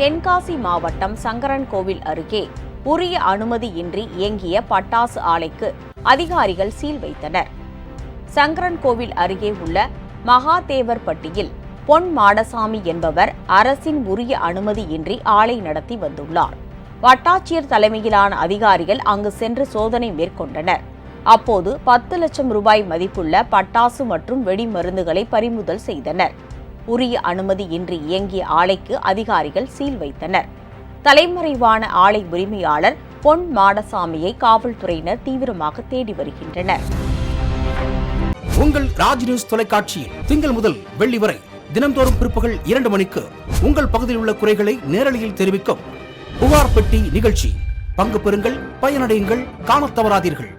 தென்காசி மாவட்டம் சங்கரன்கோவில் அருகே உரிய அனுமதியின்றி இயங்கிய பட்டாசு ஆலைக்கு அதிகாரிகள் சீல் வைத்தனர். சங்கரன்கோவில் அருகே உள்ள மகாதேவர்பட்டியில் பொன் மாடசாமி என்பவர் அரசின் உரிய அனுமதியின்றி ஆலை நடத்தி வந்துள்ளார். வட்டாட்சியர் தலைமையிலான அதிகாரிகள் அங்கு சென்று சோதனை மேற்கொண்டனர். அப்போது பத்து லட்சம் ரூபாய் மதிப்புள்ள பட்டாசு மற்றும் வெடிமருந்துகளை பறிமுதல் செய்தனர். உரிய அனுமதியின்றி இயங்கிய ஆலைக்கு அதிகாரிகள் சீல் வைத்தனர். தலைமறைவான ஆலை உரிமையாளர் பொன் மாடசாமியை காவல்துறையினர் தீவிரமாக தேடி வருகின்றனர். உங்கள் ராஜ் நியூஸ் தொலைக்காட்சியில் திங்கள் முதல் வெள்ளி வரை தினந்தோறும் பிற்பகல் இரண்டு மணிக்கு உங்கள் பகுதியில் உள்ள குறைகளை நேரலையில் தெரிவிக்கும் புகார் பெட்டி நிகழ்ச்சி. பங்கு பெறுங்கள் பயனடையுங்கள் காணத் தவறாதீர்கள்.